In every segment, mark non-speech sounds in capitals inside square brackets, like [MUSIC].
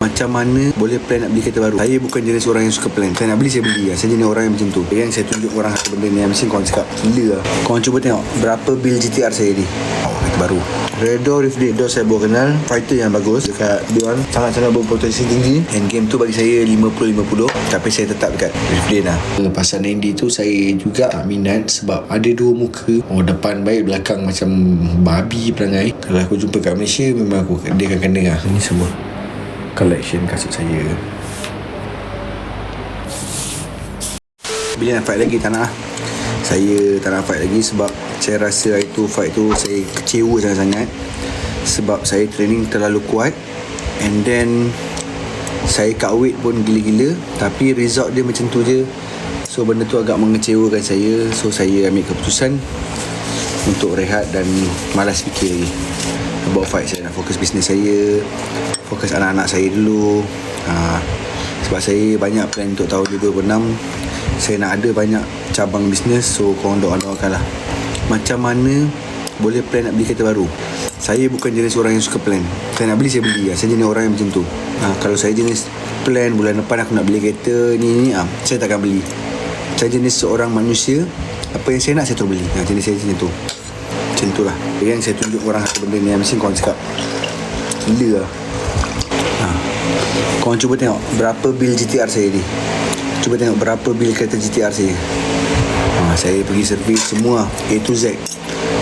Macam mana boleh plan nak beli kereta baru? Saya bukan jenis orang yang suka plan. Saya nak beli saya beli lah. Saya jenis orang yang macam tu. Yang saya tunjuk orang satu benda ni. Mesti korang cakap Gila lah. Korang cuba tengok Berapa bil GTR saya ni. Oh kereta baru. Redo Riflate Door saya baru kenal. Fighter yang bagus Dekat Beyond Sangat-sangat berpotensi tinggi. And game tu bagi saya 50-50 Tapi saya tetap dekat Riflate lah. Pasal Nandy tu Saya juga minat Sebab ada dua muka. Oh depan baik Belakang macam Babi perangai. Kalau aku jumpa kat Malaysia Memang aku Dia akan kena lah. Ini semua collection kasut saya. Bila nak fight lagi tak nak lah. Saya tak nak fight lagi sebab Saya rasa hari tu fight tu Saya kecewa sangat-sangat Sebab saya training terlalu kuat And then Saya cut weight pun gila-gila Tapi result dia macam tu je. So benda tu agak mengecewakan saya. So saya ambil keputusan Untuk rehat dan malas fikir lagi. About fight saya nak fokus bisnes saya Fokus anak-anak saya dulu. Ha, Sebab saya banyak plan untuk tahun 2026 Saya nak ada banyak cabang bisnes So korang doa-doakan lah. Macam mana boleh plan nak beli kereta baru? Saya bukan jenis orang yang suka plan. Saya nak beli saya beli lah. Saya jenis orang yang macam tu. Ha, Kalau saya jenis plan bulan depan aku nak beli kereta ni ni ha, Saya takkan beli. Saya jenis seorang manusia. Apa yang saya nak saya terus beli. Ha, Jenis saya macam tu. Macam tu lah. Yang saya tunjuk orang satu benda ni Mesti korang cakap. Gila lah. Korang cuba tengok Berapa bil GTR saya ni. Cuba tengok berapa bil kereta GTR saya. Ha, Saya pergi servis semua A to Z.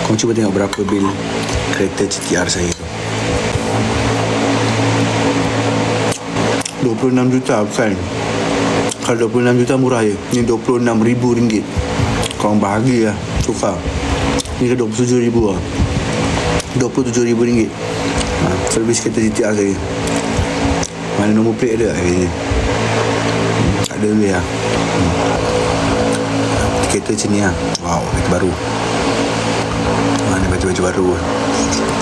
Korang cuba tengok berapa bil Kereta GTR saya. tu 26 juta bukan. Kalau 26 juta murah je. Ni 26 ribu ringgit. Korang bahagia lah So far Ni ke 27 ribu lah. 27 ribu ringgit. Ha, Servis kereta GTR saya Mana nombor plate ada hari ni hmm, Tak ada lebih lah. Kereta macam ni lah Wow kereta baru. Mana baju-baju baru?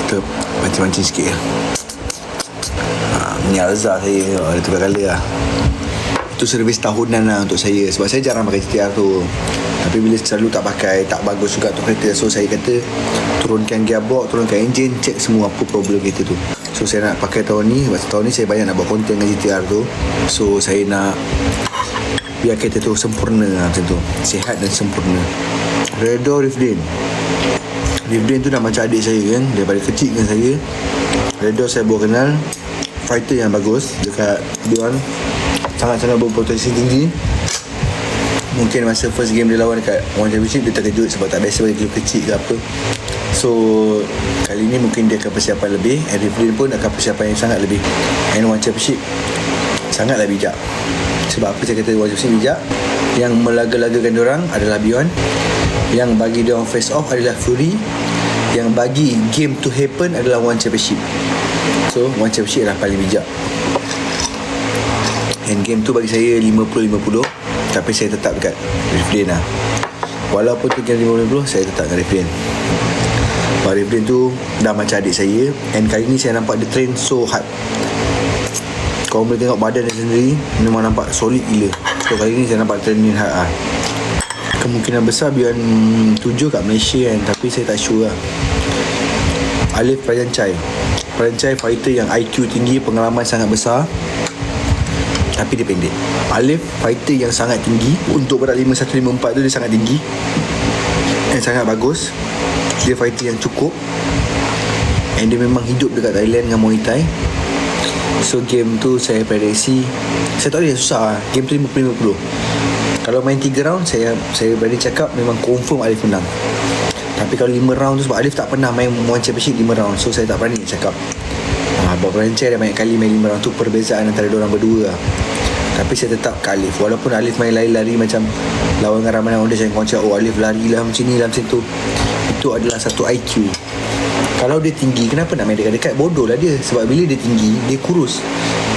Kita pancing-pancing sikit lah Ni Alza saya. Oh, Dia tukar colour lah itu servis tahunan lah untuk saya. Sebab saya jarang pakai GTR tu. Tapi bila selalu tak pakai Tak bagus juga tu kereta. So saya kata Turunkan gearbox Turunkan enjin Check semua apa problem kereta tu So saya nak pakai tahun ni. Sebab tahun ni saya banyak nak buat konten dengan GTR tu. So saya nak Biar kereta tu sempurna lah macam tu. Sihat dan sempurna. Redo Rifdin. Rifdin tu dah macam adik saya kan. Daripada kecil dengan saya. Redo saya baru kenal. Fighter yang bagus. Dekat Beyond sangat-sangat berpotensi tinggi. Mungkin masa first game dia lawan dekat One Championship Dia terkejut sebab tak biasa bagi kecil ke apa So Kali ni mungkin dia akan persiapan lebih And Riflin pun akan persiapan yang sangat lebih. And One Championship Sangatlah bijak. Sebab apa saya kata One Championship bijak? Yang melaga-lagakan orang adalah Beyond. Yang bagi dia orang face off adalah Fury. Yang bagi game to happen adalah One Championship. So One Championship adalah paling bijak. And game tu bagi saya 50-50 Tapi saya tetap dekat Riflin lah. Walaupun tu game 50-50 Saya tetap dengan Sebab Riflin tu Dah macam adik saya. And kali ni saya nampak dia train so hard. Kau boleh tengok badan dia sendiri Memang nampak solid gila. So kali ni saya nampak training hard lah Kemungkinan besar Beyond 7 kat Malaysia kan Tapi saya tak sure lah Alif Prajancai Prajancai fighter yang IQ tinggi Pengalaman sangat besar tapi dia pendek. Alif fighter yang sangat tinggi Untuk berat 5154 tu dia sangat tinggi Dan sangat bagus Dia fighter yang cukup. And dia memang hidup dekat Thailand dengan Muay Thai. So game tu saya prediksi Saya tak boleh susah lah. Game tu 50-50 Kalau main 3 round Saya saya berani cakap Memang confirm Alif menang. Tapi kalau 5 round tu Sebab Alif tak pernah main One Championship 5 round So saya tak berani cakap. Ha, Bob Rancher dia banyak kali main 5 round tu Perbezaan antara orang berdua lah tapi saya tetap ke Alif Walaupun Alif main lari-lari macam Lawan dengan Ramadan Onda Saya kongsi Oh Alif lari lah macam ni lah macam tu. Itu adalah satu IQ Kalau dia tinggi Kenapa nak main dekat-dekat? Bodoh lah dia. Sebab bila dia tinggi Dia kurus.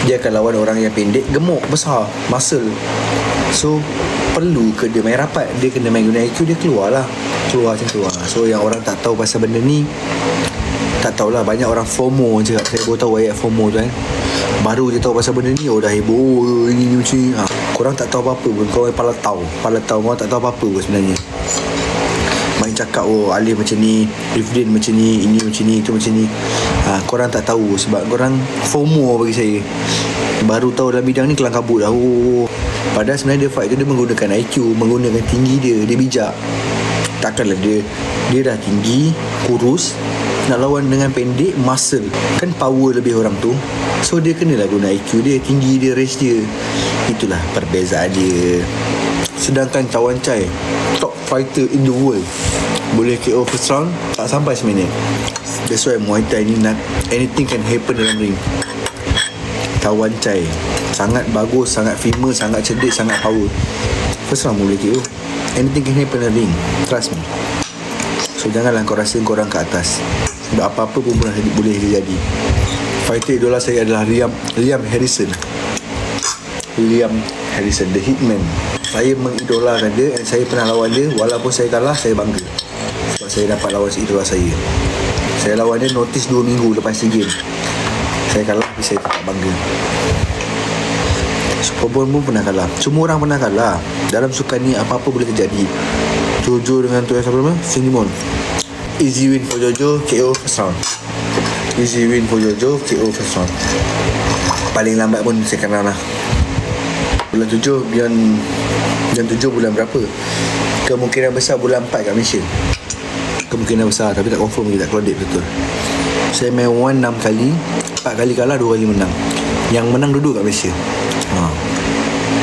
Dia akan lawan orang yang pendek Gemuk Besar Muscle. So Perlu ke dia main rapat? Dia kena main guna IQ Dia keluar lah. Keluar macam tu lah. So yang orang tak tahu pasal benda ni tak tahulah banyak orang FOMO je Saya baru tahu ayat FOMO tu kan Baru je tahu pasal benda ni Oh dah heboh oh, Ini ni macam ni. Ha. Korang tak tahu apa-apa pun. Korang pala tahu. Pala tahu Korang tak tahu apa-apa pun sebenarnya. Main cakap Oh Alif macam ni Rifdin macam ni Ini macam ni Itu macam ni. Ha, Korang tak tahu Sebab korang FOMO bagi saya. Baru tahu dalam bidang ni kelang kabut dah. Oh. padahal sebenarnya dia fight tu dia menggunakan IQ menggunakan tinggi dia. Dia bijak. Takkanlah dia dia dah tinggi kurus nak lawan dengan pendek muscle. Kan power lebih orang tu. So dia kenalah guna IQ dia tinggi dia race dia. Itulah perbezaan dia. Sedangkan Tawan Chai top fighter in the world. Boleh KO first round? Tak sampai seminit. That's why Muay Thai ni nak anything can happen dalam ring. Tawan Chai sangat bagus sangat famous sangat cerdik sangat power. First round boleh KO anything can happen dalam ring. Trust me janganlah kau rasa kau orang ke atas. Sebab apa-apa pun pernah boleh jadi. Fighter idola saya adalah Liam Liam Harrison. Liam Harrison the hitman. Saya mengidolakan dia dan saya pernah lawan dia. Walaupun saya kalah saya bangga. Sebab saya dapat lawan idola saya. Saya lawan dia notice 2 minggu lepas si game. Saya kalah tapi saya tak bangga. Superbone pun pernah kalah. Semua orang pernah kalah. Dalam sukan ni apa-apa boleh terjadi Jojo dengan tu yang siapa nama? Sinimon Easy win for Jojo KO first round. Easy win for Jojo KO first round. Paling lambat pun saya kenal lah. Bulan tujuh Bulan Bulan tujuh bulan berapa? Kemungkinan besar bulan empat kat Malaysia. Kemungkinan besar Tapi tak confirm lagi Tak date betul. Saya main one enam kali Empat kali kalah Dua kali menang. Yang menang duduk kat Malaysia. Ha.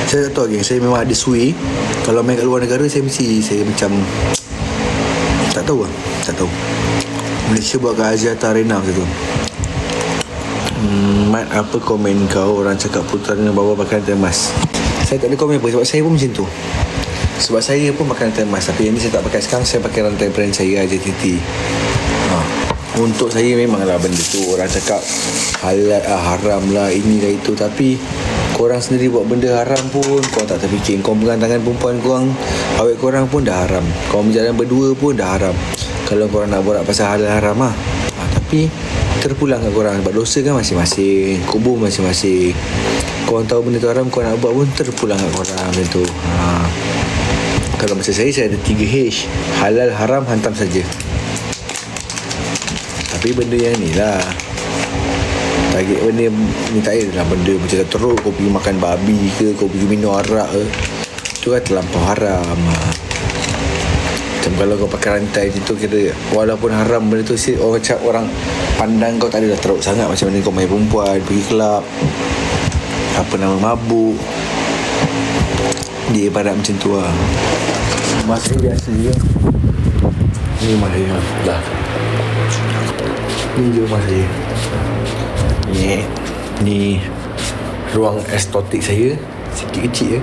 Saya tak tahu lagi. Saya memang ada sway Kalau main kat luar negara Saya mesti Saya macam Tak tahu lah. Tak tahu. Malaysia buat kat Aziata Arena macam tu. Hmm, Mat, apa komen kau? Orang cakap putera dengan bawah makan temas? Saya tak ada komen apa sebab saya pun macam tu. Sebab saya pun makan temas tapi yang ni saya tak pakai. Sekarang saya pakai rantai brand saya aja TT. Ha. Untuk saya memanglah benda tu. Orang cakap halal ah, haram lah ini lah itu. Tapi korang sendiri buat benda haram pun kau tak terfikir. Kau pegang tangan perempuan korang awet korang pun dah haram. Kau berjalan berdua pun dah haram. Kalau korang nak buat pasal halal haram lah ha, tapi terpulang kat korang. Sebab dosa kan masing-masing kubur masing-masing. Korang tahu benda tu haram korang nak buat pun terpulang kat korang benda tu. Ha. kalau masa saya saya ada 3H halal haram hantam saja. Tapi benda yang ni lah target benda ni tak adalah benda macam teruk. Kau pergi makan babi ke kau pergi minum arak ke. Tu kan terlampau haram. Ha. macam kalau kau pakai rantai macam tu kira walaupun haram benda tu si orang cakap orang pandang kau tak adalah teruk sangat. Macam mana kau main perempuan pergi kelab apa nama mabuk. Dia ibarat macam tu lah. Masa biasa je ni rumah saya dah ni rumah saya. Ni ni ruang estetik saya. Sikit kecil je.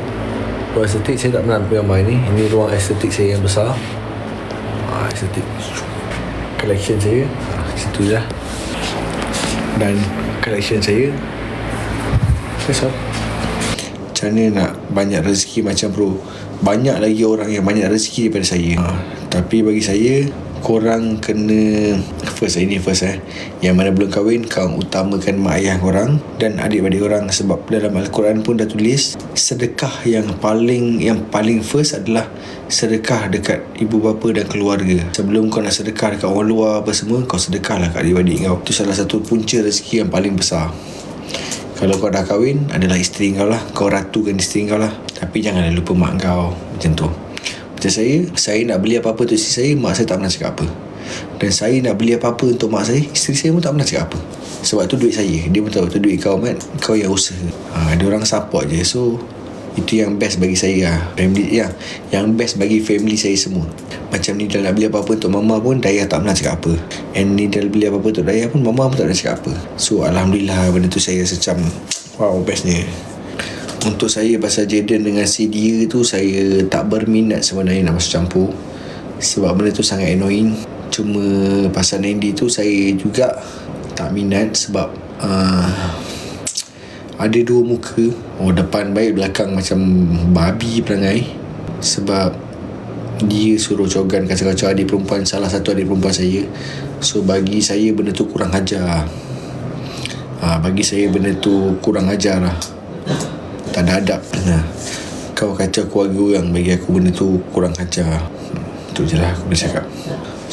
Ruang estetik saya tak pernah ambil gambar ni ini ruang estetik saya yang besar. Ah, estetik. Collection saya. Ah, situ je lah. dan collection saya. That's all macam mana nak banyak rezeki macam bro? Banyak lagi orang yang banyak rezeki daripada saya. Ha, tapi bagi saya korang kena first ini first eh. Yang mana belum kahwin kau utamakan mak ayah korang dan adik-adik korang. Sebab dalam Al-Quran pun dah tulis sedekah yang paling yang paling first adalah sedekah dekat ibu bapa dan keluarga. Sebelum kau nak sedekah dekat orang luar apa semua kau sedekahlah kat adik-adik kau. Itu salah satu punca rezeki yang paling besar. Kalau kau dah kahwin adalah isteri kau lah. Kau ratukan isteri kau lah. Tapi janganlah lupa mak kau. Macam tu macam saya saya nak beli apa-apa untuk isteri saya mak saya tak pernah cakap apa. Dan saya nak beli apa-apa untuk mak saya isteri saya pun tak pernah cakap apa. Sebab tu duit saya. Dia pun tahu tu duit kau mat. Kau yang usaha. Ha, dia orang support je. So itu yang best bagi saya lah. family ya. Yang best bagi family saya semua. Macam ni dah nak beli apa-apa untuk mama pun Daya tak pernah cakap apa. And ni dah beli apa-apa untuk Daya pun mama pun tak pernah cakap apa. So Alhamdulillah benda tu saya rasa macam wow bestnya untuk saya pasal Jaden dengan si dia tu saya tak berminat sebenarnya nak masuk campur. Sebab benda tu sangat annoying. Cuma pasal Nandy tu saya juga tak minat sebab uh, ada dua muka. Oh depan baik belakang macam babi perangai. Sebab dia suruh cogan kacau-kacau adik perempuan salah satu adik perempuan saya. So bagi saya benda tu kurang ajar. Ha, bagi saya benda tu kurang ajar lah tak ada adab. Nah, kau kacau keluarga orang bagi aku benda tu kurang hmm, tu je lah aku boleh cakap.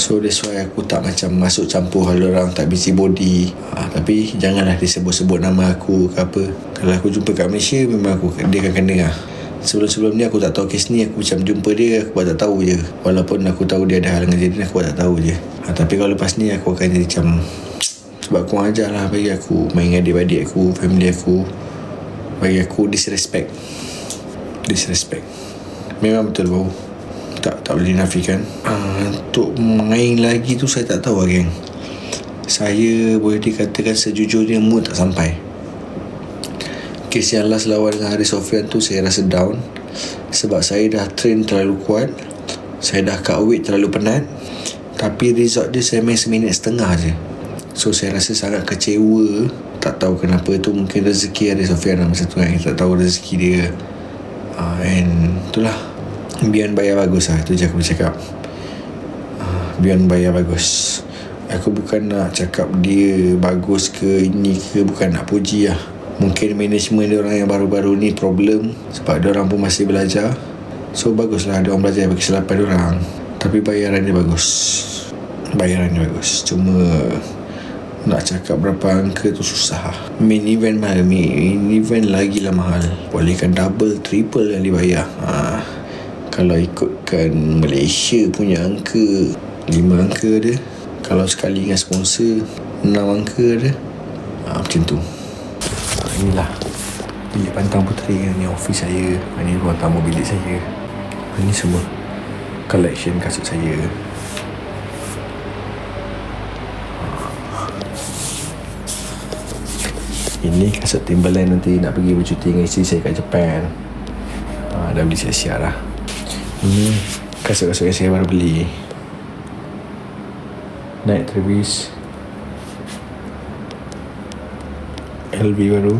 So that's why aku tak macam masuk campur hal orang tak busy body. Ha, Tapi janganlah disebut-sebut nama aku ke apa. Kalau aku jumpa kat Malaysia memang aku dia akan kena lah. Sebelum-sebelum ni aku tak tahu kes ni Aku macam jumpa dia Aku tak tahu je. Walaupun aku tahu dia ada hal dengan jadi Aku tak tahu je. Ha, Tapi kalau lepas ni aku akan jadi macam [TSK] Sebab aku ajar lah Bagi aku main dengan adik-adik aku Family aku Bagi aku disrespect. Disrespect. Memang betul bau. Tak tak boleh nafikan uh, untuk main lagi tu saya tak tahu lah geng. Saya boleh dikatakan sejujurnya mood tak sampai. Kes yang last lawan dengan Haris Sofian tu saya rasa down. Sebab saya dah train terlalu kuat. Saya dah cut weight terlalu penat. Tapi result dia saya main seminit setengah je. So saya rasa sangat kecewa tak tahu kenapa tu mungkin rezeki Haris Sofian lah masa tu kan tak tahu rezeki dia. Uh, and itulah. Bian bayar bagus lah Itu je aku cakap uh, Bian bayar bagus. Aku bukan nak cakap dia bagus ke ini ke Bukan nak puji lah. Mungkin management dia orang yang baru-baru ni problem Sebab dia orang pun masih belajar. So bagus lah dia orang belajar bagi kesilapan dia orang. Tapi bayaran dia bagus. Bayaran dia bagus. Cuma nak cakap berapa angka tu susah Main event mahal Main event lagi lah mahal. Bolehkan double, triple yang dibayar. Haa kalau ikutkan Malaysia punya angka 5 angka dia kalau sekali dengan sponsor 6 angka dia ha, macam tu. Ha, inilah. Bilik pantang puteri ni office saya. Ini ruang tamu bilik saya. Ini semua collection kasut saya ini kasut Timberland nanti nak pergi bercuti dengan isteri saya kat Japan. Ha, dah beli siap-siap lah ini kasut-kasut yang saya baru beli. Night Travis. LV baru